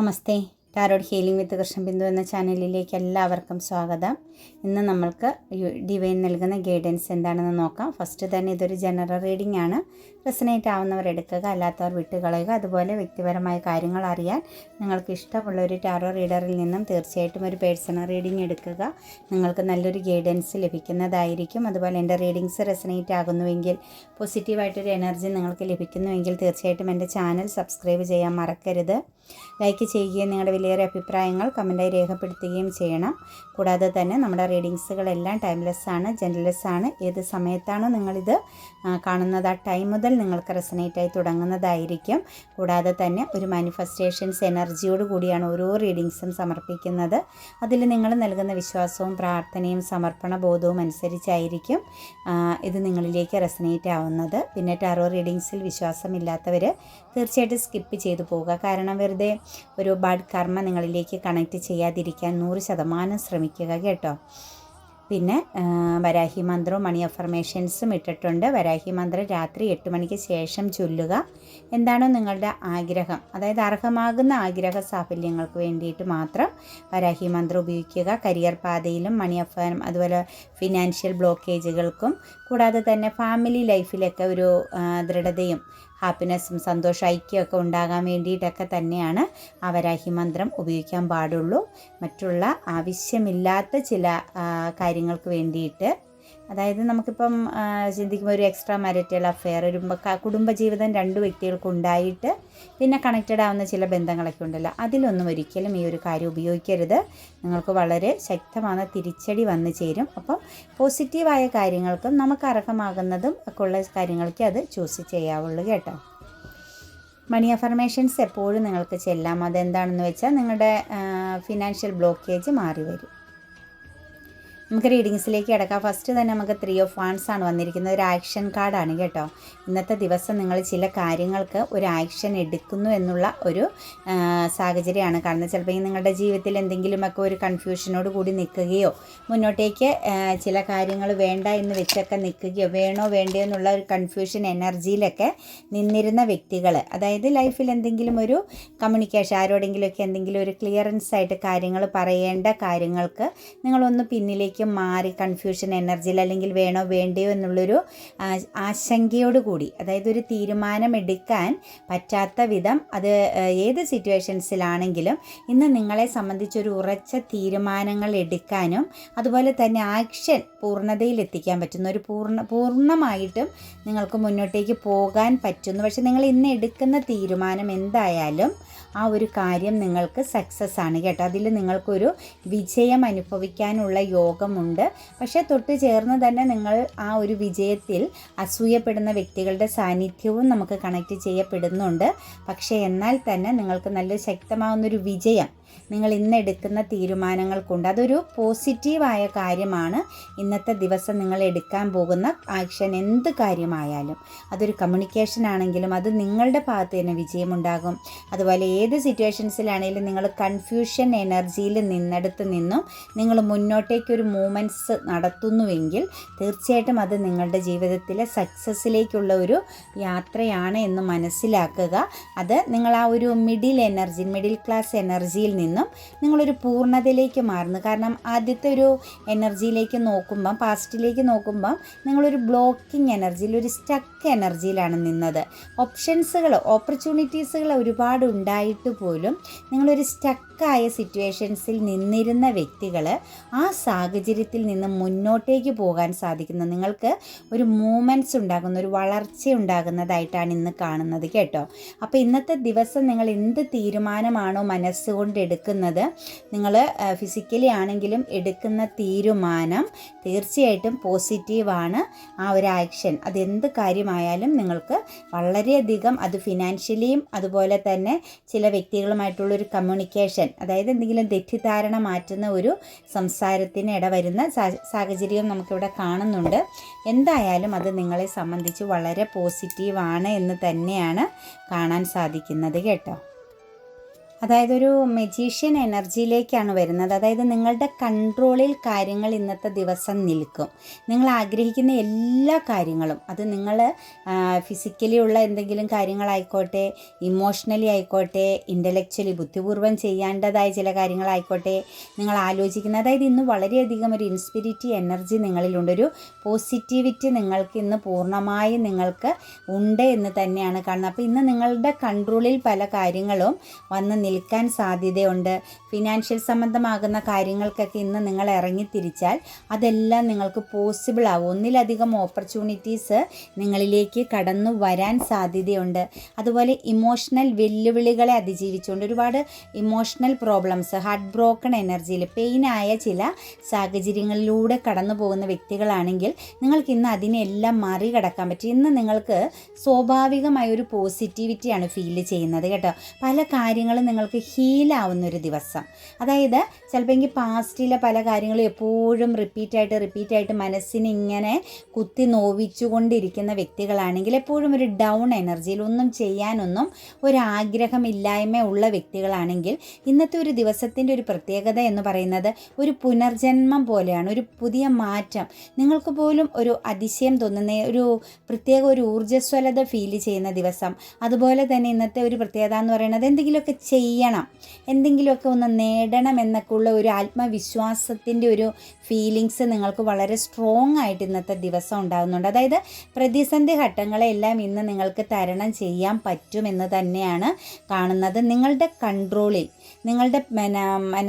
Namaste. Tarot healing with Krishnabindu എന്ന ചാനലിലേക്ക് എല്ലാവർക്കും സ്വാഗതം. ഇന്ന് നമ്മൾക്ക് ഡിവൈൻ നൽകുന്ന ഗൈഡൻസ് എന്താണെന്ന് നോക്കാം. ഫസ്റ്റ് തന്നെ ഇതൊരു ജനറൽ റീഡിംഗ് ആണ്. റെസനേറ്റ് ആവുന്നവർ എടുക്കുക അല്ലാത്തവർ വിട്ടുകളയുക. അതുപോലെ വ്യക്തിപരമായ കാര്യങ്ങൾ അറിയാൻ നിങ്ങൾക്ക് ഇഷ്ടമുള്ള ഒരു ടാരോ റീഡറിൽ നിന്നും തീർച്ചയായിട്ടും ഒരു പേഴ്സണൽ റീഡിംഗ് എടുക്കുക. നിങ്ങൾക്ക് നല്ലൊരു ഗൈഡൻസ് ലഭിക്കുന്നതായിരിക്കും. അതുപോലെ എന്റെ റീഡിങ്സ് റെസനേറ്റ് ആകുന്നുവെങ്കിൽ പോസിറ്റീവായിട്ടൊരു എനർജി നിങ്ങൾക്ക് ലഭിക്കുന്നുവെങ്കിൽ തീർച്ചയായിട്ടും എന്റെ ചാനൽ സബ്സ്ക്രൈബ് ചെയ്യാൻ മറക്കരുത്. ലൈക്ക് ചെയ്യുകയും നിങ്ങളുടെ വിലയേറിയ അഭിപ്രായങ്ങൾ കമന്റായി രേഖപ്പെടുത്തുകയും ചെയ്യണം. കൂടാതെ തന്നെ നമ്മുടെ റീഡിങ്സുകളെല്ലാം ടൈംലെസ് ആണ് ജെൻഡർലെസ് ആണ്. ഏത് സമയത്താണോ നിങ്ങളിത് കാണുന്നത് ആ ടൈം മുതൽ നിങ്ങൾക്ക് റെസനേറ്റായി തുടങ്ങുന്നതായിരിക്കും. കൂടാതെ തന്നെ ഒരു മാനിഫെസ്റ്റേഷൻസ് എനർജിയോട് കൂടിയാണ് ഓരോ റീഡിങ്സും സമർപ്പിക്കുന്നത്. അതിൽ നിങ്ങൾ നൽകുന്ന വിശ്വാസവും പ്രാർത്ഥനയും സമർപ്പണ ബോധവും അനുസരിച്ചായിരിക്കും ഇത് നിങ്ങളിലേക്ക് റെസനേറ്റ് ആവുന്നത്. പിന്നെ ടാറോ റീഡിങ്സിൽ വിശ്വാസമില്ലാത്തവർ തീർച്ചയായിട്ടും സ്കിപ്പ് ചെയ്തു പോവുക. കാരണം വെറുതെ ഒരു ബാഡ് കർമ്മ നിങ്ങളിലേക്ക് കണക്ട് ചെയ്യാതിരിക്കാൻ നൂറ് ശതമാനം ശ്രമിക്കുക കേട്ടോ. പിന്നെ വരാഹി മന്ത്രവും മണി അഫർമേഷൻസും ഇട്ടിട്ടുണ്ട്. വരാഹി മന്ത്രം രാത്രി എട്ട് മണിക്ക് ശേഷം ചൊല്ലുക. എന്താണോ നിങ്ങളുടെ ആഗ്രഹം? അതായത് അർഹമാകുന്ന ആഗ്രഹ സാഫല്യങ്ങൾക്ക് വേണ്ടിയിട്ട് മാത്രം വരാഹി മന്ത്രം ഉപയോഗിക്കുക. കരിയർ പാതയിലും മണി അഫർ അതുപോലെ ഫിനാൻഷ്യൽ ബ്ലോക്കേജുകൾക്കും കൂടാതെ തന്നെ ഫാമിലി ലൈഫിലൊക്കെ ഒരു ദൃഢതയും ഹാപ്പിനെസ്സും സന്തോഷ ഐക്യമൊക്കെ ഉണ്ടാകാൻ വേണ്ടിയിട്ടൊക്കെ തന്നെയാണ് ആ വരാഹി മന്ത്രം ഉപയോഗിക്കാൻ പാടുള്ളൂ. മറ്റുള്ള ആവശ്യമില്ലാത്ത ചില കാര്യങ്ങൾക്ക് വേണ്ടിയിട്ട് അതായത് നമുക്കിപ്പം ചിന്തിക്കുമ്പോൾ ഒരു എക്സ്ട്രാ മാരിറ്റൽ അഫെയർ ഒരു കുടുംബജീവിതം രണ്ട് വ്യക്തികൾക്ക് ഉണ്ടായിട്ട് പിന്നെ കണക്റ്റഡ് ആവുന്ന ചില ബന്ധങ്ങളൊക്കെ ഉണ്ടല്ലോ. അതിലൊന്നും ഒരിക്കലും ഈ ഒരു കാര്യം ഉപയോഗിക്കരുത്. നിങ്ങൾക്ക് വളരെ ശക്തമായ തിരിച്ചടി വന്നു ചേരും. അപ്പം പോസിറ്റീവായ കാര്യങ്ങൾക്കും നമുക്ക് അർഹമാകുന്നതും ഒക്കെ ഉള്ള കാര്യങ്ങൾക്ക് അത് ചൂസ് ചെയ്യാവുള്ളൂ കേട്ടോ. മണി അഫർമേഷൻസ് എപ്പോഴും നിങ്ങൾക്ക് ചെല്ലാം. അതെന്താണെന്ന് വെച്ചാൽ നിങ്ങളുടെ ഫിനാൻഷ്യൽ ബ്ലോക്കേജ് മാറി വരും. നമുക്ക് റീഡിങ്സിലേക്ക് കിടക്കാം. ഫസ്റ്റ് തന്നെ നമുക്ക് ത്രീ ഓഫ് വാൺസ് ആണ് വന്നിരിക്കുന്നത്. ഒരു ആക്ഷൻ കാർഡാണ് കേട്ടോ. ഇന്നത്തെ ദിവസം നിങ്ങൾ ചില കാര്യങ്ങൾക്ക് ഒരു ആക്ഷൻ എടുക്കുന്നു എന്നുള്ള ഒരു സാഹചര്യമാണ് കാണുന്നത്. ചിലപ്പോൾ നിങ്ങളുടെ ജീവിതത്തിൽ എന്തെങ്കിലുമൊക്കെ ഒരു കൺഫ്യൂഷനോട് കൂടി നിൽക്കുകയോ മുന്നോട്ടേക്ക് ചില കാര്യങ്ങൾ വേണ്ട എന്ന് വെച്ചൊക്കെ നിൽക്കുകയോ വേണോ വേണ്ടയോ എന്നുള്ള ഒരു കൺഫ്യൂഷൻ എനർജിയിലൊക്കെ നിന്നിരുന്ന വ്യക്തികൾ അതായത് ലൈഫിൽ എന്തെങ്കിലും ഒരു കമ്മ്യൂണിക്കേഷൻ ആരോടെങ്കിലുമൊക്കെ എന്തെങ്കിലും ഒരു ക്ലിയറൻസ് ആയിട്ട് കാര്യങ്ങൾ പറയേണ്ട കാര്യങ്ങൾക്ക് നിങ്ങളൊന്ന് പിന്നിലേക്ക് മാറി കൺഫ്യൂഷൻ എനർജിയിൽ അല്ലെങ്കിൽ വേണോ വേണ്ടയോ എന്നുള്ളൊരു ആശങ്കയോടുകൂടി ആശങ്കയോട് അതായത് ഒരു തീരുമാനം എടുക്കാൻ പറ്റാത്ത വിധം അത് ഏത് സിറ്റുവേഷൻസിലാണെങ്കിലും ഇന്ന് നിങ്ങളെ സംബന്ധിച്ചൊരു ഉറച്ച തീരുമാനങ്ങൾ എടുക്കാനും അതുപോലെ തന്നെ ആക്ഷൻ പൂർണതയിൽ എത്തിക്കാൻ പറ്റുന്ന ഒരു പൂർണ പൂർണമായിട്ടും നിങ്ങൾക്ക് മുന്നോട്ടേക്ക് പോകാൻ പറ്റുന്നു. പക്ഷെ നിങ്ങൾ ഇന്ന് എടുക്കുന്ന തീരുമാനം എന്തായാലും ആ ഒരു കാര്യം നിങ്ങൾക്ക് സക്സസ് ആണ് കേട്ടോ. അതിൽ നിങ്ങൾക്കൊരു വിജയം അനുഭവിക്കാനുള്ള യോഗമുണ്ട്. പക്ഷേ തൊട്ട് ചേർന്ന് തന്നെ നിങ്ങൾ ആ ഒരു വിജയത്തിൽ അസൂയപ്പെടുന്ന വ്യക്തികളുടെ സാന്നിധ്യവും നമുക്ക് കണക്ട് ചെയ്യപ്പെടുന്നുണ്ട്. പക്ഷേ എന്നാൽ തന്നെ നിങ്ങൾക്ക് നല്ല ശക്തമാവുന്നൊരു വിജയം നിങ്ങൾ ഇന്ന് എടുക്കുന്ന തീരുമാനങ്ങൾ കൊണ്ട് അതൊരു പോസിറ്റീവായ കാര്യമാണ്. ഇന്നത്തെ ദിവസം നിങ്ങൾ എടുക്കാൻ പോകുന്ന ആക്ഷൻ എന്ത് കാര്യമായാലും. അതൊരു കമ്മ്യൂണിക്കേഷൻ ആണെങ്കിലും അത് നിങ്ങളുടെ ഭാഗത്ത് തന്നെ വിജയമുണ്ടാകും. അതുപോലെ ഏത് സിറ്റുവേഷൻസിലാണെങ്കിലും നിങ്ങൾ കൺഫ്യൂഷൻ എനർജിയിൽ നിന്നെടുത്ത് നിന്നും നിങ്ങൾ മുന്നോട്ടേക്കൊരു മൂമെന്റ്സ് നടത്തുന്നുവെങ്കിൽ തീർച്ചയായിട്ടും അത് നിങ്ങളുടെ ജീവിതത്തിലെ സക്സസ്സിലേക്കുള്ള ഒരു യാത്രയാണ് എന്ന് മനസ്സിലാക്കുക. അത് നിങ്ങൾ ആ ഒരു മിഡിൽ എനർജി മിഡിൽ ക്ലാസ് എനർജിയിൽ നിന്നും നിങ്ങളൊരു പൂർണതയിലേക്ക് മാറുന്നു. കാരണം ആദ്യത്തെ ഒരു എനർജിയിലേക്ക് നോക്കുമ്പം പാസ്റ്റിലേക്ക് നോക്കുമ്പം നിങ്ങളൊരു ബ്ലോക്കിംഗ് എനർജിയിൽ ഒരു സ്റ്റക്ക് എനർജിയിലാണ് നിന്നത്. ഓപ്ഷൻസുകൾ ഓപ്പർച്യൂണിറ്റീസുകൾ ഒരുപാട് ഉണ്ടായിട്ട് പോലും നിങ്ങളൊരു സ്റ്റക്കായ സിറ്റുവേഷൻസിൽ നിന്നിരുന്ന വ്യക്തികൾ ആ സാഹചര്യത്തിൽ നിന്ന് മുന്നോട്ടേക്ക് പോകാൻ സാധിക്കുന്നു. നിങ്ങൾക്ക് ഒരു മൂമെന്റ്സ് ഉണ്ടാകുന്ന ഒരു വളർച്ച ഉണ്ടാകുന്നതായിട്ടാണ് ഇന്ന് കാണുന്നത് കേട്ടോ. അപ്പോൾ ഇന്നത്തെ ദിവസം നിങ്ങൾ എന്ത് തീരുമാനമാണോ മനസ്സുകൊണ്ട് എടുക്കുന്നത്. നിങ്ങൾ ഫിസിക്കലി ആണെങ്കിലും എടുക്കുന്ന തീരുമാനം തീർച്ചയായിട്ടും പോസിറ്റീവാണ് ആ ഒരു ആക്ഷൻ അതെന്ത് കാര്യമായാലും നിങ്ങൾക്ക് വളരെയധികം അത് ഫിനാൻഷ്യലിയും അതുപോലെ തന്നെ ചില വ്യക്തികളുമായിട്ടുള്ളൊരു കമ്മ്യൂണിക്കേഷൻ അതായത് എന്തെങ്കിലും തെറ്റിദ്ധാരണ മാറ്റുന്ന ഒരു സംസാരത്തിന് ഇടവരുന്ന സാഹചര്യം നമുക്കിവിടെ കാണുന്നുണ്ട്. എന്തായാലും അത് നിങ്ങളെ സംബന്ധിച്ച് വളരെ പോസിറ്റീവാണ് എന്ന് തന്നെയാണ് കാണാൻ സാധിക്കുന്നത് കേട്ടോ. അതായത് ഒരു മെജീഷ്യൻ എനർജിയിലേക്കാണ് വരുന്നത്. അതായത് നിങ്ങളുടെ കൺട്രോളിൽ കാര്യങ്ങൾ ഇന്നത്തെ ദിവസം നിൽക്കും. നിങ്ങൾ ആഗ്രഹിക്കുന്ന എല്ലാ കാര്യങ്ങളും അത് നിങ്ങൾ ഫിസിക്കലി ഉള്ള എന്തെങ്കിലും കാര്യങ്ങളായിക്കോട്ടെ ഇമോഷണലി ആയിക്കോട്ടെ ഇന്റലക്ച്വലി ബുദ്ധിപൂർവം ചെയ്യേണ്ടതായ ചില കാര്യങ്ങളായിക്കോട്ടെ നിങ്ങൾ ആലോചിക്കുന്ന അതായത് ഇന്ന് വളരെയധികം ഒരു ഇൻസ്പിരിറ്റി എനർജി നിങ്ങളിലുണ്ട്. ഒരു പോസിറ്റിവിറ്റി നിങ്ങൾക്ക് ഇന്ന് പൂർണമായും നിങ്ങൾക്ക് ഉണ്ട് എന്ന് തന്നെയാണ് കാണുന്നത്. അപ്പോൾ ഇന്ന് നിങ്ങളുടെ കൺട്രോളിൽ പല കാര്യങ്ങളും വന്ന് നിൽക്കാൻ സാധ്യതയുണ്ട്. ഫിനാൻഷ്യൽ സംബന്ധമാകുന്ന കാര്യങ്ങൾക്കൊക്കെ ഇന്ന് നിങ്ങൾ ഇറങ്ങി തിരിച്ചാൽ അതെല്ലാം നിങ്ങൾക്ക് പോസിബിൾ ആവും. ഒന്നിലധികം ഓപ്പർച്യൂണിറ്റീസ് നിങ്ങളിലേക്ക് കടന്നു വരാൻ സാധ്യതയുണ്ട്. അതുപോലെ ഇമോഷണൽ വെല്ലുവിളികളെ അതിജീവിച്ചുകൊണ്ട് ഒരുപാട് ഇമോഷണൽ പ്രോബ്ലംസ് ഹാർട്ട് ബ്രോക്കൺ എനർജിയിൽ പെയിനായ ചില സാഹചര്യങ്ങളിലൂടെ കടന്നു പോകുന്ന വ്യക്തികളാണെങ്കിൽ നിങ്ങൾക്ക് ഇന്ന് അതിനെല്ലാം മറികടക്കാൻ പറ്റും. ഇന്ന് നിങ്ങൾക്ക് സ്വാഭാവികമായ ഒരു പോസിറ്റിവിറ്റിയാണ് ഫീൽ ചെയ്യുന്നത് കേട്ടോ. പല കാര്യങ്ങളും നിങ്ങൾക്ക് ഹീലാവുന്ന ഒരു ദിവസം. അതായത് ചിലപ്പോൾ എനിക്ക് പാസ്റ്റിലെ പല കാര്യങ്ങളും എപ്പോഴും റിപ്പീറ്റായിട്ട് റിപ്പീറ്റായിട്ട് മനസ്സിനിങ്ങനെ കുത്തി നോവിച്ചുകൊണ്ടിരിക്കുന്ന വ്യക്തികളാണെങ്കിൽ എപ്പോഴും ഒരു ഡൗൺ എനർജിയിൽ ഒന്നും ചെയ്യാനൊന്നും ഒരാഗ്രഹമില്ലായ്മ ഉള്ള വ്യക്തികളാണെങ്കിൽ ഇന്നത്തെ ഒരു ദിവസത്തിന്റെ ഒരു പ്രത്യേകത എന്ന് പറയുന്നത് ഒരു പുനർജന്മം പോലെയാണ് ഒരു പുതിയ മാറ്റം. നിങ്ങൾക്ക് പോലും ഒരു അതിശയം തോന്നുന്ന ഒരു പ്രത്യേക ഒരു ഊർജസ്വലത ഫീൽ ചെയ്യുന്ന ദിവസം. അതുപോലെ തന്നെ ഇന്നത്തെ ഒരു പ്രത്യേകത എന്ന് പറയുന്നത് എന്തെങ്കിലുമൊക്കെ ചെയ്യണം. എന്തെങ്കിലുമൊക്കെ ഒന്ന് നേടണം എന്നൊക്കെ ഉള്ള ഒരു ആത്മവിശ്വാസത്തിന്റെ ഒരു ഫീലിങ്സ് നിങ്ങൾക്ക് വളരെ സ്ട്രോങ് ആയിട്ട് ഇന്നത്തെ ദിവസം ഉണ്ടാകുന്നുണ്ട് അതായത് പ്രതിസന്ധി ഘട്ടങ്ങളെല്ലാം ഇന്ന് നിങ്ങൾക്ക് തരണം ചെയ്യാൻ പറ്റുമെന്ന് തന്നെയാണ് കാണുന്നത്. നിങ്ങളുടെ കൺട്രോളിൽ നിങ്ങളുടെ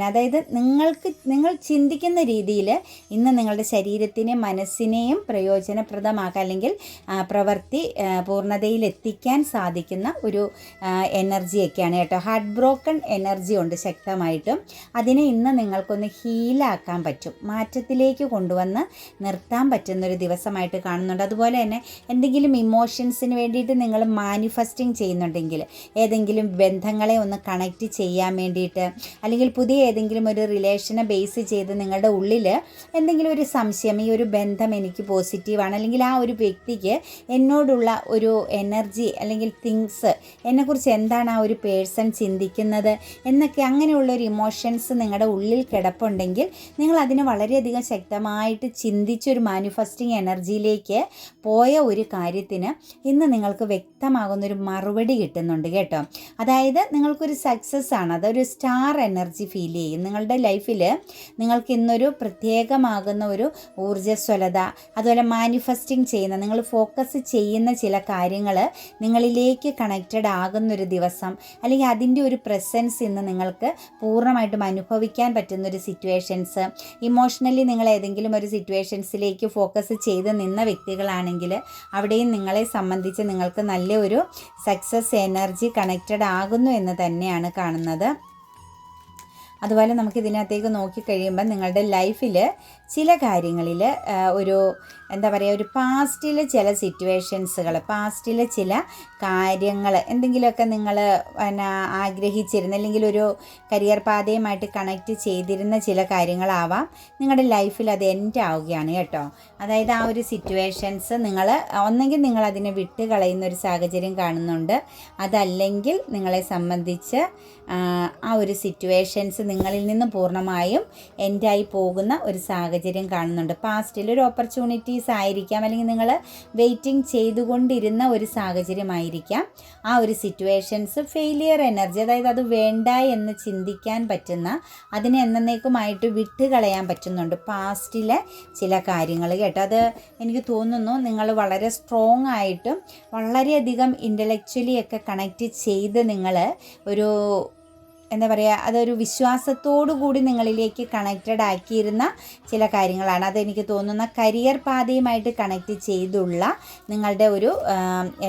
അതായത് നിങ്ങൾക്ക് നിങ്ങൾ ചിന്തിക്കുന്ന രീതിയിൽ ഇന്ന് നിങ്ങളുടെ ശരീരത്തിനെ മനസ്സിനെയും പ്രയോജനപ്രദമാക്കുക അല്ലെങ്കിൽ പ്രവൃത്തി പൂർണതയിലെത്തിക്കാൻ സാധിക്കുന്ന ഒരു എനർജിയൊക്കെയാണ് കേട്ടോ. ഹാർട്ട് ബ്രോക്കൺ എനർജി ഉണ്ട് ശക്തമായിട്ടും. അതിനെ ഇന്ന് നിങ്ങൾക്കൊന്ന് ഹീലാക്കാൻ പറ്റും. മാറ്റത്തിലേക്ക് കൊണ്ടുവന്ന് നിർത്താൻ പറ്റുന്നൊരു ദിവസമായിട്ട് കാണുന്നുണ്ട്. അതുപോലെ തന്നെ എന്തെങ്കിലും ഇമോഷൻസിന് വേണ്ടിയിട്ട് നിങ്ങൾ മാനിഫെസ്റ്റിംഗ് ചെയ്യുന്നുണ്ടെങ്കിൽ ഏതെങ്കിലും ബന്ധങ്ങളെ ഒന്ന് കണക്റ്റ് ചെയ്യാൻ വേണ്ടിയിട്ട് അല്ലെങ്കിൽ പുതിയ ഏതെങ്കിലും ഒരു റിലേഷനെ ബേസ് ചെയ്ത് നിങ്ങളുടെ ഉള്ളിൽ എന്തെങ്കിലും ഒരു സംശയം ഈ ഒരു ബന്ധം എനിക്ക് പോസിറ്റീവാണ് അല്ലെങ്കിൽ ആ ഒരു വ്യക്തിക്ക് എന്നോടുള്ള ഒരു എനർജി അല്ലെങ്കിൽ തിങ്സ് എന്നെക്കുറിച്ച് എന്താണ് ആ ഒരു പേഴ്സൺ ചിന്തിക്കുന്നത് എന്നൊക്കെ അങ്ങനെയുള്ള ഒരു ഇമോഷൻസ് നിങ്ങളുടെ ഉള്ളിൽ കിടപ്പുണ്ടെങ്കിൽ നിങ്ങൾ അതിനെ വളരെയധികം ശക്തമായിട്ട് ചിന്തിച്ചൊരു മാനിഫെസ്റ്റിംഗ് എനർജിയിലേക്ക് പോയ ഒരു കാര്യത്തിന് ഇന്ന് നിങ്ങൾക്ക് വ്യക്തമാകുന്നൊരു മറുപടി കിട്ടുന്നുണ്ട് കേട്ടോ. അതായത് നിങ്ങൾക്കൊരു സക്സസ് ആണ് അതൊരു സ്റ്റാർ എനർജി ഫീൽ ചെയ്യും. നിങ്ങളുടെ ലൈഫിൽ നിങ്ങൾക്ക് ഇന്നൊരു പ്രത്യേകമാകുന്ന ഒരു ഊർജസ്വലത അതുപോലെ മാനിഫെസ്റ്റിംഗ് ചെയ്യുന്ന നിങ്ങൾ ഫോക്കസ് ചെയ്യുന്ന ചില കാര്യങ്ങൾ നിങ്ങളിലേക്ക് കണക്റ്റഡ് ആകുന്നൊരു ദിവസം അല്ലെങ്കിൽ അതിന്റെ ഒരു പ്രസൻസ് ഇന്ന് നിങ്ങൾക്ക് പൂർണമായിട്ടും അനുഭവിക്കാൻ പറ്റുന്ന ഒരു സിറ്റുവേഷൻസ് ഇമോഷണലി നിങ്ങൾ ഏതെങ്കിലും ഒരു സിറ്റുവേഷൻസിലേക്ക് ഫോക്കസ് ചെയ്ത് നിന്ന വ്യക്തികളാണെങ്കിൽ അവിടെയും നിങ്ങളെ സംബന്ധിച്ച് നിങ്ങൾക്ക് നല്ലൊരു സക്സസ് എനർജി കണക്റ്റഡ് ആകുന്നു എന്ന് തന്നെയാണ് കാണുന്നത്. അതുപോലെ നമുക്ക് ഇതിനകത്തേക്ക് നോക്കിക്കഴിയുമ്പോൾ നിങ്ങളുടെ ലൈഫിൽ ചില കാര്യങ്ങളിൽ ഒരു എന്താ പറയുക ഒരു പാസ്റ്റിലെ ചില സിറ്റുവേഷൻസുകൾ പാസ്റ്റിലെ ചില കാര്യങ്ങൾ എന്തെങ്കിലുമൊക്കെ നിങ്ങൾ പിന്നെ ആഗ്രഹിച്ചിരുന്ന അല്ലെങ്കിൽ ഒരു കരിയർ പാതയുമായിട്ട് കണക്റ്റ് ചെയ്തിരുന്ന ചില കാര്യങ്ങളാവാം. നിങ്ങളുടെ ലൈഫിൽ അത് എൻഡ് ആവുകയാണ് കേട്ടോ. അതായത് ആ ഒരു സിറ്റുവേഷൻസ് നിങ്ങൾ ഒന്നെങ്കിൽ നിങ്ങൾ അതിനെ വിട്ട് കളയുന്ന ഒരു സാഹചര്യം കാണുന്നുണ്ട്. അതല്ലെങ്കിൽ നിങ്ങളെ സംബന്ധിച്ച് ആ ഒരു സിറ്റുവേഷൻസ് നിങ്ങളിൽ നിന്ന് പൂർണമായും എൻഡായി പോകുന്ന ഒരു സാഹചര്യം കാണുന്നുണ്ട്. പാസ്റ്റിൽ ഒരു ഓപ്പർച്യൂണിറ്റീസ് ആയിരിക്കാം. അല്ലെങ്കിൽ നിങ്ങൾ വെയിറ്റിംഗ് ചെയ്തുകൊണ്ടിരുന്ന ഒരു സാഹചര്യമായിരിക്കാം. ആ ഒരു സിറ്റുവേഷൻസ് ഫെയിലിയർ എനർജി അതായത് അത് വേണ്ട എന്ന് ചിന്തിക്കാൻ പറ്റുന്ന അതിനെ എന്നേക്കുമായിട്ട് വിട്ടുകളയാൻ പറ്റുന്നുണ്ട്. പാസ്റ്റിലെ ചില കാര്യങ്ങൾ കേട്ടോ. അത് എനിക്ക് തോന്നുന്നു നിങ്ങൾ വളരെ സ്ട്രോങ് ആയിട്ടും വളരെയധികം ഇന്റലക്ച്വലി ഒക്കെ കണക്റ്റ് ചെയ്ത് നിങ്ങൾ ഒരു എന്താ പറയുക അതൊരു വിശ്വാസത്തോടു കൂടി നിങ്ങളിലേക്ക് കണക്റ്റഡ് ആക്കിയിരുന്ന ചില കാര്യങ്ങളാണ്. അതെനിക്ക് തോന്നുന്ന കരിയർ പാതയുമായിട്ട് കണക്റ്റ് ചെയ്തുള്ള നിങ്ങളുടെ ഒരു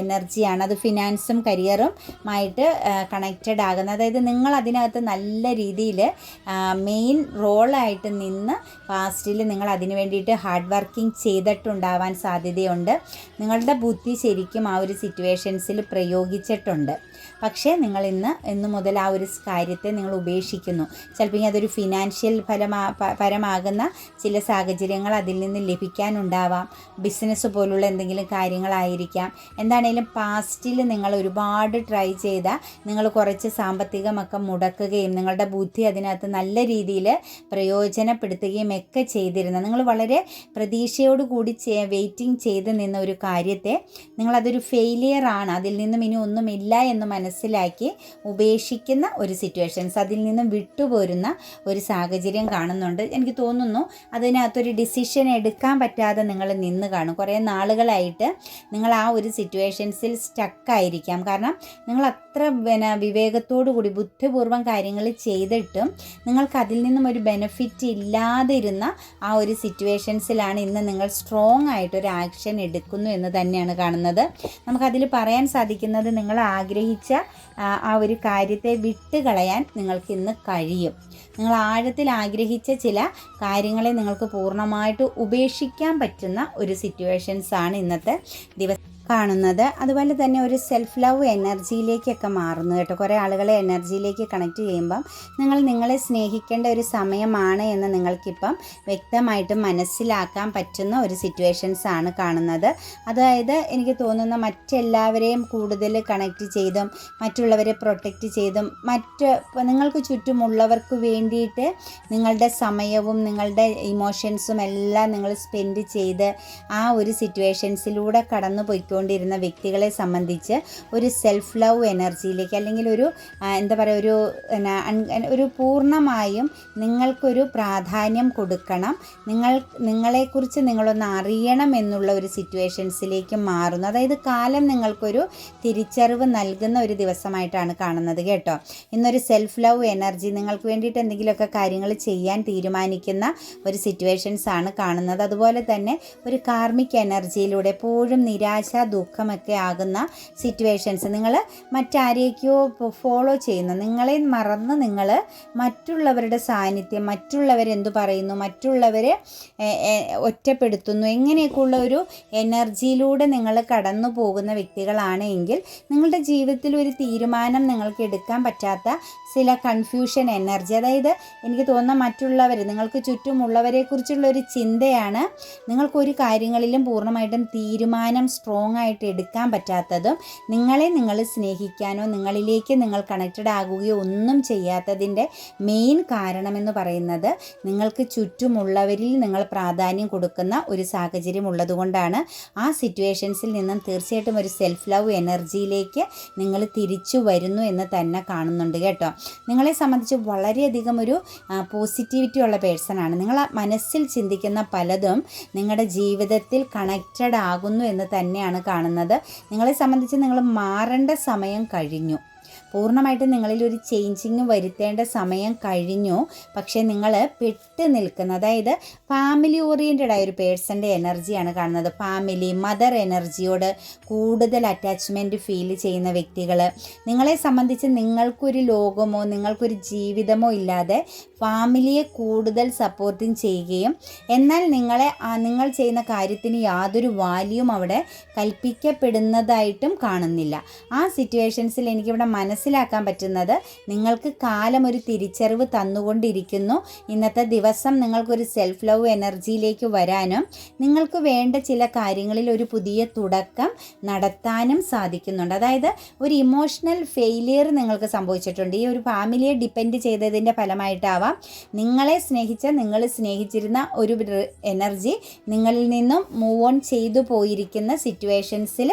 എനർജിയാണ് അത് ഫിനാൻസും കരിയറും ആയിട്ട് കണക്റ്റഡ് ആകുന്ന അതായത് നിങ്ങൾ അതിനകത്ത് നല്ല രീതിയിൽ മെയിൻ റോളായിട്ട് നിന്ന് പാസ്റ്റിൽ നിങ്ങൾ അതിന് വേണ്ടിയിട്ട് ഹാർഡ് വർക്കിംഗ് ചെയ്തിട്ടുണ്ടാവാൻ സാധ്യതയുണ്ട്. നിങ്ങളുടെ ബുദ്ധി ശരിക്കും ആ ഒരു സിറ്റുവേഷൻസിൽ പ്രയോഗിച്ചിട്ടുണ്ട്. പക്ഷേ നിങ്ങൾ ഇന്ന് ഇന്ന് മുതൽ ആ ഒരു കാര്യത്തെ നിങ്ങൾ ഉപേക്ഷിക്കുന്നു. ചിലപ്പോൾ അതൊരു ഫിനാൻഷ്യൽ ഫലമാ പരമാകുന്ന ചില സാഹചര്യങ്ങൾ അതിൽ നിന്ന് ലഭിക്കാനുണ്ടാവാം. ബിസിനസ് പോലുള്ള എന്തെങ്കിലും കാര്യങ്ങളായിരിക്കാം. എന്താണേലും പാസ്റ്റിൽ നിങ്ങൾ ഒരുപാട് ട്രൈ ചെയ്ത നിങ്ങൾ കുറച്ച് സാമ്പത്തികമൊക്കെ മുടക്കുകയും നിങ്ങളുടെ ബുദ്ധി അതിനകത്ത് നല്ല രീതിയിൽ പ്രയോജനപ്പെടുത്തുകയും ഒക്കെ ചെയ്തിരുന്ന നിങ്ങൾ വളരെ പ്രതീക്ഷയോട് കൂടി വെയിറ്റിംഗ് ചെയ്ത് നിന്ന ഒരു കാര്യത്തെ നിങ്ങളതൊരു ഫെയിലിയർ ആണ്. അതിൽ നിന്നും ഇനി ഒന്നുമില്ല എന്ന് മനസ്സിലാക്കി ഉപേക്ഷിക്കുന്ന ഒരു സിറ്റുവേഷൻസ് അതിൽ നിന്നും വിട്ടുപോരുന്ന ഒരു സാഹചര്യം കാണുന്നുണ്ട്. എനിക്ക് തോന്നുന്നു അതിനകത്തൊരു ഡിസിഷൻ എടുക്കാൻ പറ്റാതെ നിങ്ങൾ നിന്ന് കാണും. കുറേ നാളുകളായിട്ട് നിങ്ങൾ ആ ഒരു സിറ്റുവേഷൻസിൽ സ്റ്റക്കായിരിക്കാം കാരണം നിങ്ങൾ അത്ര പിന്നെ വിവേകത്തോടു കൂടി ബുദ്ധിപൂർവം കാര്യങ്ങൾ ചെയ്തിട്ടും നിങ്ങൾക്ക് അതിൽ നിന്നും ഒരു ബെനിഫിറ്റ് ഇല്ലാതിരുന്ന ആ ഒരു സിറ്റുവേഷൻസിലാണ് ഇന്ന് നിങ്ങൾ സ്ട്രോങ് ആയിട്ടൊരു ആക്ഷൻ എടുക്കുന്നു എന്ന് തന്നെയാണ് കാണുന്നത്. നമുക്കതിൽ പറയാൻ സാധിക്കുന്നത് നിങ്ങൾ ആഗ്രഹിച്ച ആ, ഒരു കാര്യത്തെ വിട്ടുകളയാൻ നിങ്ങൾക്ക് ഇന്ന് കഴിയും. നിങ്ങൾ ആഴത്തിൽ ആഗ്രഹിച്ച ചില കാര്യങ്ങളെ നിങ്ങൾക്ക് പൂർണമായിട്ട് ഉപേക്ഷിക്കാൻ പറ്റുന്ന ഒരു സിറ്റുവേഷൻസ് ആണ് ഇന്നത്തെ ദിവസം. കാണുന്നത്. അതുപോലെ തന്നെ ഒരു സെൽഫ് ലവ് എനർജിയിലേക്കൊക്കെ മാറുന്നു കേട്ടോ. കുറേ ആളുകളെ എനർജിയിലേക്ക് കണക്ട് ചെയ്യുമ്പം നിങ്ങൾ നിങ്ങളെ സ്നേഹിക്കേണ്ട ഒരു സമയമാണ് എന്ന് നിങ്ങൾക്കിപ്പം വ്യക്തമായിട്ട് മനസ്സിലാക്കാൻ പറ്റുന്ന ഒരു സിറ്റുവേഷൻസ് ആണ് കാണുന്നത്. അതായത് എനിക്ക് തോന്നുന്ന മറ്റെല്ലാവരെയും കൂടുതൽ കണക്ട് ചെയ്തും മറ്റുള്ളവരെ പ്രൊട്ടക്റ്റ് ചെയ്തും മറ്റ് നിങ്ങൾക്ക് ചുറ്റുമുള്ളവർക്ക് വേണ്ടിയിട്ട് നിങ്ങളുടെ സമയവും നിങ്ങളുടെ ഇമോഷൻസും എല്ലാം നിങ്ങൾ സ്പെൻഡ് ചെയ്ത് ആ ഒരു സിറ്റുവേഷൻസിലൂടെ കടന്നു പോയിക്കൊണ്ടിരുന്ന വ്യക്തികളെ സംബന്ധിച്ച് ഒരു സെൽഫ് ലവ് എനർജിയിലേക്ക് അല്ലെങ്കിൽ ഒരു എന്താ പറയുക ഒരു ഒരു പൂർണമായും നിങ്ങൾക്കൊരു പ്രാധാന്യം കൊടുക്കണം. നിങ്ങൾ നിങ്ങളെക്കുറിച്ച് നിങ്ങളൊന്ന് അറിയണം എന്നുള്ള ഒരു സിറ്റുവേഷൻസിലേക്ക് മാറുന്നു. അതായത് കാലം നിങ്ങൾക്കൊരു തിരിച്ചറിവ് നൽകുന്ന ഒരു ദിവസമായിട്ടാണ് കാണുന്നത് കേട്ടോ. ഇന്നൊരു സെൽഫ് ലവ് എനർജി നിങ്ങൾക്ക് വേണ്ടിയിട്ട് എന്തെങ്കിലുമൊക്കെ കാര്യങ്ങൾ ചെയ്യാൻ തീരുമാനിക്കുന്ന ഒരു സിറ്റുവേഷൻസ് ആണ് കാണുന്നത്. അതുപോലെ തന്നെ ഒരു കാർമിക് എനർജിയിലൂടെ എപ്പോഴും നിരാശ ദുഃഖമൊക്കെ ആകുന്ന സിറ്റുവേഷൻസ് നിങ്ങൾ മറ്റാരെയൊക്കെയോ ഫോളോ ചെയ്യുന്ന നിങ്ങളെ മറന്ന് നിങ്ങൾ മറ്റുള്ളവരുടെ സാന്നിധ്യം മറ്റുള്ളവരെന്തു പറയുന്നു മറ്റുള്ളവരെ ഒറ്റപ്പെടുത്തുന്നു എങ്ങനെയൊക്കെയുള്ള ഒരു എനർജിയിലൂടെ നിങ്ങൾ കടന്നു പോകുന്ന വ്യക്തികളാണ് എങ്കിൽ നിങ്ങളുടെ ജീവിതത്തിൽ ഒരു തീരുമാനം നിങ്ങൾക്ക് എടുക്കാൻ പറ്റാത്ത ചില കൺഫ്യൂഷൻ എനർജി അതായത് എനിക്ക് തോന്നുന്ന മറ്റുള്ളവർ നിങ്ങൾക്ക് ചുറ്റുമുള്ളവരെക്കുറിച്ചുള്ള ഒരു ചിന്തയാണ് നിങ്ങൾക്കൊരു കാര്യങ്ങളിലും പൂർണമായിട്ടും തീരുമാനം സ്ട്രോങ് ആയിട്ട് എടുക്കാൻ പറ്റാത്തതും നിങ്ങളെ നിങ്ങൾ സ്നേഹിക്കാനോ നിങ്ങളിലേക്ക് നിങ്ങൾ കണക്റ്റഡ് ആകുകയോ ഒന്നും ചെയ്യാത്തതിന്റെ മെയിൻ കാരണമെന്ന് പറയുന്നത് നിങ്ങൾക്ക് ചുറ്റുമുള്ളവരിൽ നിങ്ങൾ പ്രാധാന്യം കൊടുക്കുന്ന ഒരു സാഹചര്യം ഉള്ളതുകൊണ്ടാണ്. ആ സിറ്റുവേഷൻസിൽ നിന്നും തീർച്ചയായിട്ടും ഒരു സെൽഫ് ലവ് എനർജിയിലേക്ക് നിങ്ങൾ തിരിച്ചു വരുന്നു എന്ന് തന്നെ കാണുന്നുണ്ട് കേട്ടോ. നിങ്ങളെ സംബന്ധിച്ച് വളരെയധികം ഒരു പോസിറ്റിവിറ്റി ഉള്ള പേഴ്സണാണ് നിങ്ങൾ മനസ്സിൽ ചിന്തിക്കുന്ന പലതും നിങ്ങളുടെ ജീവിതത്തിൽ കണക്റ്റഡ് ആകുന്നു എന്ന് തന്നെയാണ് കാണുന്നത്. നിങ്ങളെ സംബന്ധിച്ച് നിങ്ങൾ മാറേണ്ട സമയം കഴിഞ്ഞു. പൂർണമായിട്ടും നിങ്ങളിൽ ഒരു ചേഞ്ചിങ് വരുത്തേണ്ട സമയം കഴിഞ്ഞു. പക്ഷേ നിങ്ങൾ പെട്ട് നിൽക്കുന്ന അതായത് ഫാമിലി ഓറിയന്റഡ് ആയ ഒരു പേഴ്സന്റെ എനർജിയാണ് കാണുന്നത്. ഫാമിലി മദർ എനർജിയോട് കൂടുതൽ അറ്റാച്ച്മെന്റ് ഫീൽ ചെയ്യുന്ന വ്യക്തികൾ നിങ്ങളെ സംബന്ധിച്ച് നിങ്ങൾക്കൊരു ലോകമോ നിങ്ങൾക്കൊരു ജീവിതമോ ഇല്ലാതെ ഫാമിലിയെ കൂടുതൽ സപ്പോർട്ടിങ് ചെയ്യുകയും എന്നാൽ നിങ്ങളെ നിങ്ങൾ ചെയ്യുന്ന കാര്യത്തിന് യാതൊരു വാല്യൂം അവിടെ കൽപ്പിക്കപ്പെടുന്നതായിട്ടും കാണുന്നില്ല. ആ സിറ്റുവേഷൻസിൽ എനിക്കിവിടെ മനസ്സിലാക്കാൻ പറ്റുന്നത്. നിങ്ങൾക്ക് കാലം ഒരു തിരിച്ചറിവ് തന്നുകൊണ്ടിരിക്കുന്നു. ഇന്നത്തെ ദിവസം നിങ്ങൾക്കൊരു സെൽഫ് ലവ് എനർജിയിലേക്ക് വരാനും നിങ്ങൾക്ക് വേണ്ട ചില കാര്യങ്ങളിൽ ഒരു പുതിയ തുടക്കം നടത്താനും സാധിക്കുന്നുണ്ട്. അതായത് ഒരു ഇമോഷണൽ ഫെയിലിയർ നിങ്ങൾക്ക് സംഭവിച്ചിട്ടുണ്ട്. ഈ ഒരു ഫാമിലിയെ ഡിപ്പെൻഡ് ചെയ്തതിന്റെ ഫലമായിട്ടാവാം നിങ്ങളെ സ്നേഹിച്ച നിങ്ങൾ സ്നേഹിച്ചിരുന്ന ഒരു എനർജി നിങ്ങളിൽ നിന്നും മൂവ് ഓൺ ചെയ്തു പോയിരിക്കുന്ന സിറ്റുവേഷൻസിൽ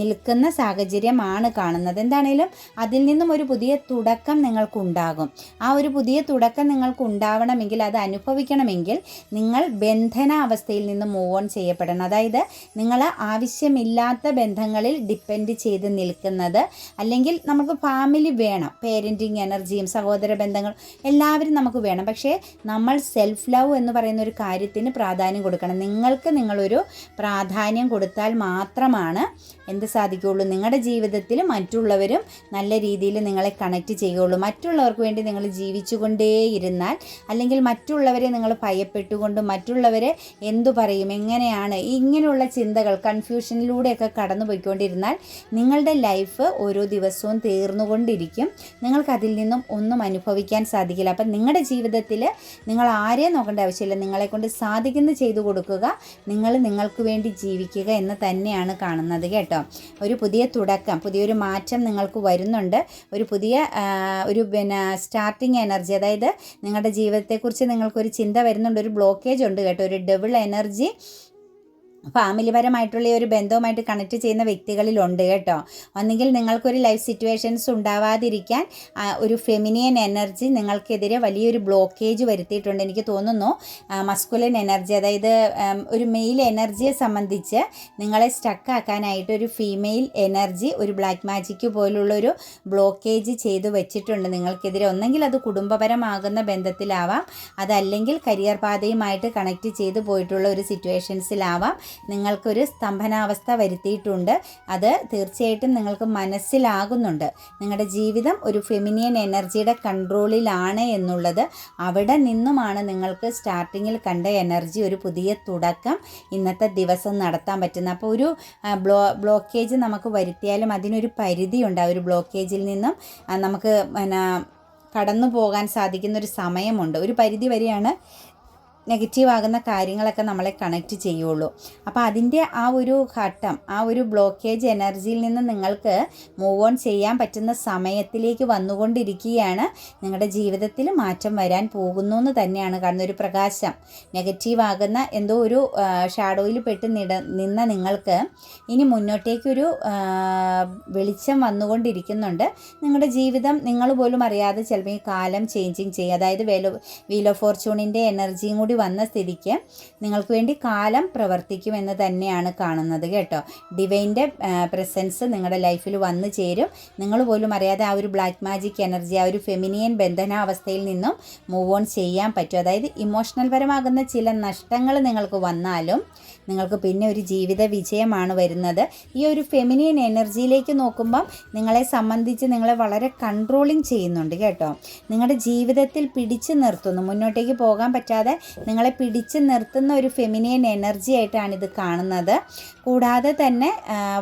നിൽക്കുന്ന സാഹചര്യമാണ് കാണുന്നത്. എന്താണേലും അതിൽ നിന്നും ഒരു പുതിയ തുടക്കം നിങ്ങൾക്കുണ്ടാകും. ആ ഒരു പുതിയ തുടക്കം നിങ്ങൾക്ക് ഉണ്ടാവണമെങ്കിൽ അത് അനുഭവിക്കണമെങ്കിൽ നിങ്ങൾ ബന്ധനാവസ്ഥയിൽ നിന്ന് മൂവ് ഓൺ ചെയ്യപ്പെടണം. അതായത് നിങ്ങൾ ആവശ്യമില്ലാത്ത ബന്ധങ്ങളിൽ ഡിപ്പെൻഡ് ചെയ്ത് നിൽക്കുന്നത്. അല്ലെങ്കിൽ നമുക്ക് ഫാമിലി വേണം. പേരന്റിങ് എനർജിയും സഹോദര ബന്ധങ്ങൾ എല്ലാവരും നമുക്ക് വേണം. പക്ഷേ നമ്മൾ സെൽഫ് ലവ് എന്ന് പറയുന്ന ഒരു കാര്യത്തിന് പ്രാധാന്യം കൊടുക്കണം. നിങ്ങൾക്ക് നിങ്ങളൊരു പ്രാധാന്യം കൊടുത്താൽ മാത്രമാണ് എന്ത് സാധിക്കുകയുള്ളൂ. നിങ്ങളുടെ ജീവിതത്തിൽ മറ്റുള്ളവരും നല്ല രീതിയിൽ രീതിയിൽ നിങ്ങളെ കണക്ട് ചെയ്യുള്ളൂ മറ്റുള്ളവർക്ക് വേണ്ടി നിങ്ങൾ ജീവിച്ചുകൊണ്ടേയിരുന്നാൽ അല്ലെങ്കിൽ മറ്റുള്ളവരെ നിങ്ങൾ ഭയപ്പെട്ടുകൊണ്ടും മറ്റുള്ളവരെ എന്തു പറയും എങ്ങനെയാണ് ഇങ്ങനെയുള്ള ചിന്തകൾ കൺഫ്യൂഷനിലൂടെയൊക്കെ കടന്നു പോയിക്കൊണ്ടിരുന്നാൽ നിങ്ങളുടെ ലൈഫ് ഓരോ ദിവസവും തീർന്നുകൊണ്ടിരിക്കും. നിങ്ങൾക്കതിൽ നിന്നും ഒന്നും അനുഭവിക്കാൻ സാധിക്കില്ല. അപ്പം നിങ്ങളുടെ ജീവിതത്തിൽ നിങ്ങൾ ആരെയും നോക്കേണ്ട ആവശ്യമില്ല. നിങ്ങളെ കൊണ്ട് സാധിക്കുന്ന ചെയ്തു കൊടുക്കുക നിങ്ങൾ നിങ്ങൾക്ക് വേണ്ടി ജീവിക്കുക എന്ന് തന്നെയാണ് കാണുന്നത് കേട്ടോ. ഒരു പുതിയ തുടക്കം പുതിയൊരു മാറ്റം നിങ്ങൾക്ക് വരുന്നുണ്ട്. ഒരു പുതിയ ഒരു പിന്നെ സ്റ്റാർട്ടിങ് എനർജി അതായത് നിങ്ങളുടെ ജീവിതത്തെക്കുറിച്ച് നിങ്ങൾക്കൊരു ചിന്ത വരുന്നുണ്ട് ഒരു ബ്ലോക്കേജ് ഉണ്ട് കേട്ടോ ഒരു ഡബിൾ എനർജി ഫാമിലിപരമായിട്ടുള്ള ഒരു ബന്ധവുമായിട്ട് കണക്ട് ചെയ്യുന്ന വ്യക്തികളിലുണ്ട് കേട്ടോ. ഒന്നുകിൽ നിങ്ങൾക്കൊരു ലൈഫ് സിറ്റുവേഷൻസ് ഉണ്ടാവാതിരിക്കാൻ ഒരു ഫെമിനിയൻ എനർജി നിങ്ങൾക്കെതിരെ വലിയൊരു ബ്ലോക്കേജ് വരുത്തിയിട്ടുണ്ട് എനിക്ക് തോന്നുന്നു. മസ്കുലൻ എനർജി അതായത് ഒരു മെയിൽ എനർജിയെ സംബന്ധിച്ച് നിങ്ങളെ സ്റ്റക്കാക്കാനായിട്ട് ഒരു ഫീമെയിൽ എനർജി ഒരു ബ്ലാക്ക് മാജിക്ക് പോലുള്ള ഒരു ബ്ലോക്കേജ് ചെയ്തു വെച്ചിട്ടുണ്ട് നിങ്ങൾക്കെതിരെ. ഒന്നെങ്കിൽ അത് കുടുംബപരമാകുന്ന ബന്ധത്തിലാവാം അതല്ലെങ്കിൽ കരിയർ പാതയുമായിട്ട് കണക്ട് ചെയ്തു പോയിട്ടുള്ള ഒരു സിറ്റുവേഷൻസിലാവാം. നിങ്ങൾക്കൊരു സ്തംഭനാവസ്ഥ വരുത്തിയിട്ടുണ്ട്. അത് തീർച്ചയായിട്ടും നിങ്ങൾക്ക് മനസ്സിലാകുന്നുണ്ട്. നിങ്ങളുടെ ജീവിതം ഒരു ഫെമിനിയൻ എനർജിയുടെ കൺട്രോളിലാണ് എന്നുള്ളത്. അവിടെ നിന്നുമാണ് നിങ്ങൾക്ക് സ്റ്റാർട്ടിങ്ങിൽ കണ്ട എനർജി ഒരു പുതിയ തുടക്കം ഇന്നത്തെ ദിവസം നടത്താൻ പറ്റുന്നത്. അപ്പോൾ ഒരു ബ്ലോ ബ്ലോക്കേജ് നമുക്ക് വരുത്തിയാലും അതിനൊരു പരിധിയുണ്ട്. ആ ഒരു ബ്ലോക്കേജിൽ നിന്നും നമുക്ക് പിന്നെ കടന്നു പോകാൻ സാധിക്കുന്ന ഒരു സമയമുണ്ട്. ഒരു പരിധി വരെയാണ് നെഗറ്റീവ് ആകുന്ന കാര്യങ്ങളൊക്കെ നമ്മളെ കണക്റ്റ് ചെയ്യുള്ളൂ. അപ്പോൾ അതിന്റെ ആ ഒരു ഘട്ടം ആ ഒരു ബ്ലോക്കേജ് എനർജിയിൽ നിന്ന് നിങ്ങൾക്ക് മൂവ് ഓൺ ചെയ്യാൻ പറ്റുന്ന സമയത്തിലേക്ക് വന്നുകൊണ്ടിരിക്കുകയാണ്. നിങ്ങളുടെ ജീവിതത്തിൽ മാറ്റം വരാൻ പോകുന്നു എന്ന് തന്നെയാണ് കാരണം ഒരു പ്രകാശം. നെഗറ്റീവ് ആകുന്ന എന്തോ ഒരു ഷാഡോയിൽ പെട്ട് നിട നിന്ന നിങ്ങൾക്ക് ഇനി മുന്നോട്ടേക്കൊരു വെളിച്ചം വന്നുകൊണ്ടിരിക്കുന്നുണ്ട്. നിങ്ങളുടെ ജീവിതം നിങ്ങൾ പോലും അറിയാതെ ചിലപ്പോൾ ഈ കാലം ചേഞ്ചിങ് ചെയ്യും. അതായത് വേലോ വീൽ ഓഫ് ഫോർച്യൂണിന്റെ എനർജിയും കൂടി വന്ന സ്ഥിതിക്ക് നിങ്ങൾക്ക് വേണ്ടി കാലം പ്രവർത്തിക്കുമെന്ന് തന്നെയാണ് കാണുന്നത് കേട്ടോ. ഡിവൈന്റെ പ്രസൻസ് നിങ്ങളുടെ ലൈഫിൽ വന്നു ചേരും. നിങ്ങൾ പോലും അറിയാതെ ആ ഒരു ബ്ലാക്ക് മാജിക് എനർജി ആ ഒരു ഫെമിനിയൻ ബന്ധനാവസ്ഥയിൽ നിന്നും മൂവ് ഓൺ ചെയ്യാൻ പറ്റും. അതായത് ഇമോഷണൽ പരമാകുന്ന ചില നഷ്ടങ്ങൾ നിങ്ങൾക്ക് വന്നാലും നിങ്ങൾക്ക് പിന്നെ ഒരു ജീവിത വിജയമാണ് വരുന്നത്. ഈ ഒരു ഫെമിനിയൻ എനർജിയിലേക്ക് നോക്കുമ്പം നിങ്ങളെ സംബന്ധിച്ച് നിങ്ങളെ വളരെ കൺട്രോളിങ് ചെയ്യുന്നുണ്ട് കേട്ടോ. നിങ്ങളുടെ ജീവിതത്തിൽ പിടിച്ചു നിർത്തുന്നു. മുന്നോട്ടേക്ക് പോകാൻ പറ്റാതെ നിങ്ങളെ പിടിച്ചു നിർത്തുന്ന ഒരു ഫെമിനിയൻ എനർജി ആയിട്ടാണ് ഇത് കാണുന്നത്. കൂടാതെ തന്നെ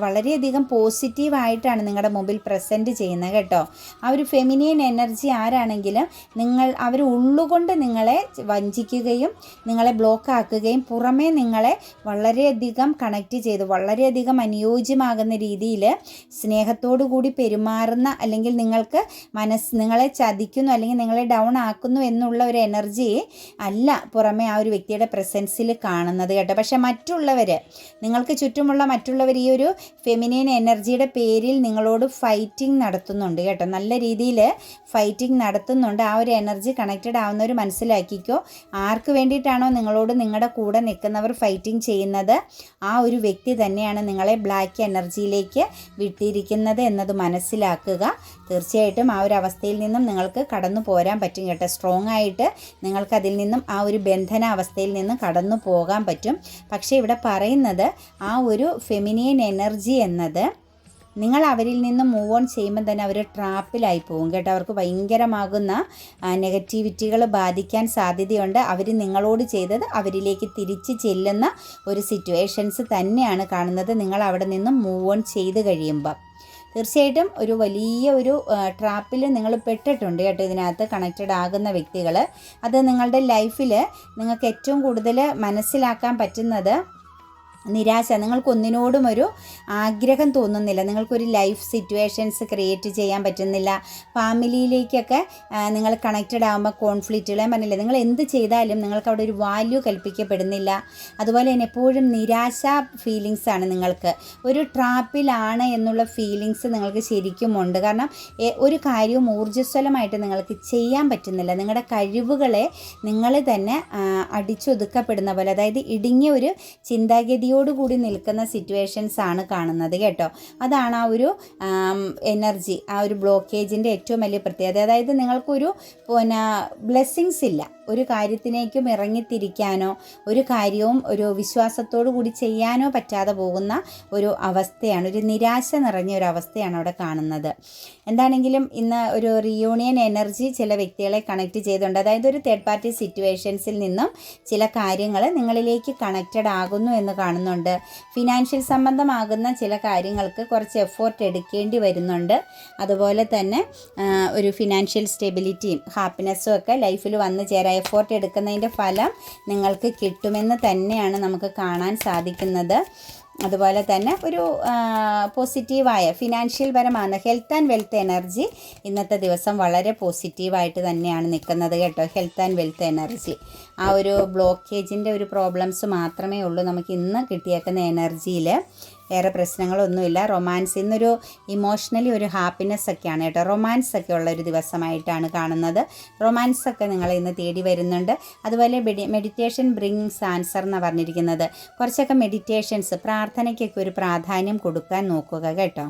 വളരെയധികം പോസിറ്റീവായിട്ടാണ് നിങ്ങളുടെ മുമ്പിൽ പ്രസന്റ് ചെയ്യുന്നത് കേട്ടോ. ആ ഒരു ഫെമിനിയൻ എനർജി ആരാണെങ്കിലും നിങ്ങൾ അവർ ഉള്ളുകൊണ്ട് നിങ്ങളെ വഞ്ചിക്കുകയും നിങ്ങളെ ബ്ലോക്ക് ആക്കുകയും പുറമേ നിങ്ങളെ വളരെയധികം കണക്റ്റ് ചെയ്ത്. വളരെയധികം അനുയോജ്യമാകുന്ന രീതിയിൽ സ്നേഹത്തോടു കൂടി പെരുമാറുന്ന അല്ലെങ്കിൽ നിങ്ങൾക്ക് മനസ്സ് നിങ്ങളെ ചതിക്കുന്നു അല്ലെങ്കിൽ നിങ്ങളെ ഡൗൺ ആക്കുന്നു എന്നുള്ള ഒരു എനർജി അല്ല പുറമെ ആ ഒരു വ്യക്തിയുടെ പ്രസൻസിൽ കാണുന്നത് കേട്ടോ. പക്ഷേ മറ്റുള്ളവർ നിങ്ങൾക്ക് ചുറ്റുമുള്ള മറ്റുള്ളവർ ഈ ഒരു ഫെമിനിൻ എനർജിയുടെ പേരിൽ നിങ്ങളോട് ഫൈറ്റിംഗ് നടത്തുന്നുണ്ട് കേട്ടോ. നല്ല രീതിയിൽ ഫൈറ്റിംഗ് നടത്തുന്നുണ്ട്. ആ ഒരു എനർജി കണക്റ്റഡ് ആവുന്നവർ മനസ്സിലാക്കിക്കോ. ആർക്ക് വേണ്ടിയിട്ടാണോ നിങ്ങളോട് നിങ്ങളുടെ കൂടെ നിൽക്കുന്നവർ ഫൈറ്റിംഗ് ചെയ്യുന്നത്? ആ ഒരു വ്യക്തി തന്നെയാണ് നിങ്ങളെ ബ്ലാക്ക് എനർജിയിലേക്ക് വിട്ടിരിക്കുന്നത് എന്നത് മനസ്സിലാക്കുക. തീർച്ചയായിട്ടും ആ ഒരു അവസ്ഥയിൽ നിന്നും നിങ്ങൾക്ക് കടന്നു പോരാൻ പറ്റും കേട്ടോ. സ്ട്രോങ് ആയിട്ട് നിങ്ങൾക്കതിൽ നിന്നും ആ ഒരു ബന്ധന അവസ്ഥയിൽ നിന്നും കടന്നു പോകാൻ പറ്റും. പക്ഷേ ഇവിടെ പറയുന്നത് ആ ഒരു ഫെമിനിയൻ എനർജി എന്നത് നിങ്ങൾ അവരിൽ നിന്ന് മൂവ് ഓൺ ചെയ്യുമ്പോൾ തന്നെ അവർ ട്രാപ്പിലായി പോകും കേട്ടോ. അവർക്ക് ഭയങ്കരമാകുന്ന നെഗറ്റിവിറ്റികൾ ബാധിക്കാൻ സാധ്യതയുണ്ട്. അവർ നിങ്ങളോട് ചെയ്തത് അവരിലേക്ക് തിരിച്ച് ചെല്ലുന്ന ഒരു സിറ്റുവേഷൻസ് തന്നെയാണ് കാണുന്നത്. നിങ്ങൾ അവിടെ നിന്ന് മൂവ് ഓൺ ചെയ്ത് കഴിയുമ്പോൾ തീർച്ചയായിട്ടും ഒരു വലിയ ഒരു ട്രാപ്പിൽ നിങ്ങൾ പെട്ടിട്ടുണ്ട് കേട്ടോ ഇതിനകത്ത് കണക്റ്റഡ് ആകുന്ന വ്യക്തികൾ അത് നിങ്ങളുടെ ലൈഫിൽ നിങ്ങൾക്ക് ഏറ്റവും കൂടുതൽ മനസ്സിലാക്കാൻ പറ്റുന്നത് നിരാശ. നിങ്ങൾക്കൊന്നിനോടും ഒരു ആഗ്രഹം തോന്നുന്നില്ല. നിങ്ങൾക്കൊരു ലൈഫ് സിറ്റുവേഷൻസ് ക്രിയേറ്റ് ചെയ്യാൻ പറ്റുന്നില്ല. ഫാമിലിയിലേക്കൊക്കെ നിങ്ങൾ കണക്റ്റഡ് ആകുമ്പോൾ കോൺഫ്ലിക്റ്റുകൾ ഞാൻ പറഞ്ഞില്ല? നിങ്ങൾ എന്ത് ചെയ്താലും നിങ്ങൾക്ക് അവിടെ ഒരു വാല്യൂ കൽപ്പിക്കപ്പെടുന്നില്ല. അതുപോലെ തന്നെ എപ്പോഴും നിരാശ ഫീലിങ്സ് ആണ് നിങ്ങൾക്ക്. ഒരു ട്രാപ്പിലാണ് എന്നുള്ള ഫീലിങ്സ് നിങ്ങൾക്ക് ശരിക്കും ഉണ്ട്. കാരണം ഒരു കാര്യവും ഊർജസ്വലമായിട്ട് നിങ്ങൾക്ക് ചെയ്യാൻ പറ്റുന്നില്ല. നിങ്ങളുടെ കഴിവുകളെ നിങ്ങൾ തന്നെ അടിച്ചൊതുക്കപ്പെടുന്ന പോലെ അതായത് ഇടുങ്ങിയ ഒരു ചിന്താഗതിയോടുകൂടി നിൽക്കുന്ന സിറ്റുവേഷൻസ് ആണ് കാണുന്നത് കേട്ടോ. അതാണ് ആ ഒരു എനർജി ആ ഒരു ബ്ലോക്കേജിന്റെ ഏറ്റവും വലിയ പ്രത്യേകത. അതായത് നിങ്ങൾക്കൊരു പിന്നെ ബ്ലെസ്സിങ്സ് ഇല്ല. ഒരു കാര്യത്തിലേക്കും ഇറങ്ങിത്തിരിക്കാനോ ഒരു കാര്യവും ഒരു വിശ്വാസത്തോടു കൂടി ചെയ്യാനോ പറ്റാതെ പോകുന്ന ഒരു അവസ്ഥയാണ് ഒരു നിരാശ നിറഞ്ഞ ഒരു അവസ്ഥയാണ് അവിടെ കാണുന്നത്. എന്താണെങ്കിലും ഇന്ന് ഒരു റിയൂണിയൻ എനർജി ചില വ്യക്തികളെ കണക്ട് ചെയ്തുണ്ട് അതായത് ഒരു തേർഡ് പാർട്ടി സിറ്റുവേഷൻസിൽ നിന്നും ചില കാര്യങ്ങൾ നിങ്ങളിലേക്ക് കണക്റ്റഡ് ആകുന്നു എന്ന് കാണുന്നുണ്ട്. ഫിനാൻഷ്യൽ സംബന്ധമാകുന്ന ചില കാര്യങ്ങൾക്ക് കുറച്ച് എഫോർട്ട് എടുക്കേണ്ടി വരുന്നുണ്ട്. അതുപോലെ തന്നെ ഒരു ഫിനാൻഷ്യൽ സ്റ്റെബിലിറ്റിയും ഹാപ്പിനെസ്സും ഒക്കെ ലൈഫിൽ വന്നു ചേരാൻ എഫോർട്ട് എടുക്കുന്നതിന്റെ ഫലം നിങ്ങൾക്ക് കിട്ടുമെന്ന് തന്നെയാണ് നമുക്ക് കാണാൻ സാധിക്കുന്നത്. അതുപോലെ തന്നെ ഒരു പോസിറ്റീവായ ഫിനാൻഷ്യൽ പരമാണ്. ഹെൽത്ത് ആൻഡ് വെൽത്ത് എനർജി ഇന്നത്തെ ദിവസം വളരെ പോസിറ്റീവായിട്ട് തന്നെയാണ് നിൽക്കുന്നത് കേട്ടോ. ഹെൽത്ത് ആൻഡ് വെൽത്ത് എനർജി ആ ഒരു ബ്ലോക്കേജിന്റെ ഒരു പ്രോബ്ലംസ് മാത്രമേ ഉള്ളൂ നമുക്ക് ഇന്ന് കിട്ടിയേക്കുന്ന എനർജിയിൽ വേറെ പ്രശ്നങ്ങളൊന്നുമില്ല. റൊമാൻസ് ഇന്നൊരു ഇമോഷണലി ഒരു ഹാപ്പിനെസ് ഒക്കെയാണ് കേട്ടോ. റൊമാൻസ് ഒക്കെ ഉള്ള ഒരു ദിവസമായിട്ടാണ് കാണുന്നത്. റൊമാൻസ് ഒക്കെ നിങ്ങൾ ഇന്ന് തേടി വരുന്നുണ്ട്. അതുപോലെ മെഡിറ്റേഷൻ ബ്രിങ്സ് ആൻസർ എന്ന് പറഞ്ഞിരിക്കുന്നത്. കുറച്ചൊക്കെ മെഡിറ്റേഷൻസ് പ്രാർത്ഥനയ്ക്കൊക്കെ ഒരു പ്രാധാന്യം കൊടുക്കാൻ നോക്കുക കേട്ടോ.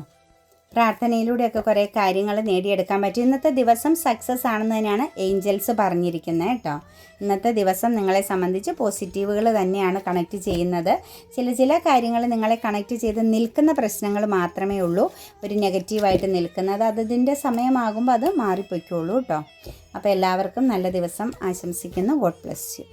പ്രാർത്ഥനയിലൂടെയൊക്കെ കുറേ കാര്യങ്ങൾ നേടിയെടുക്കാൻ പറ്റും. ഇന്നത്തെ ദിവസം സക്സസ് ആണെന്ന് തന്നെയാണ് ഏഞ്ചൽസ് പറഞ്ഞിരിക്കുന്നത് കേട്ടോ. ഇന്നത്തെ ദിവസം നിങ്ങളെ സംബന്ധിച്ച് പോസിറ്റീവുകൾ തന്നെയാണ് കണക്ട് ചെയ്യുന്നത്. ചില ചില കാര്യങ്ങൾ നിങ്ങളെ കണക്ട് ചെയ്ത് നിൽക്കുന്ന പ്രശ്നങ്ങൾ മാത്രമേ ഉള്ളൂ. ഒരു നെഗറ്റീവായിട്ട് നിൽക്കുന്നത് അത് ഇതിന്റെ സമയമാകുമ്പോൾ അത് മാറിപ്പോയിക്കോളൂ കേട്ടോ. അപ്പോൾ എല്ലാവർക്കും നല്ല ദിവസം ആശംസിക്കുന്നു. God bless you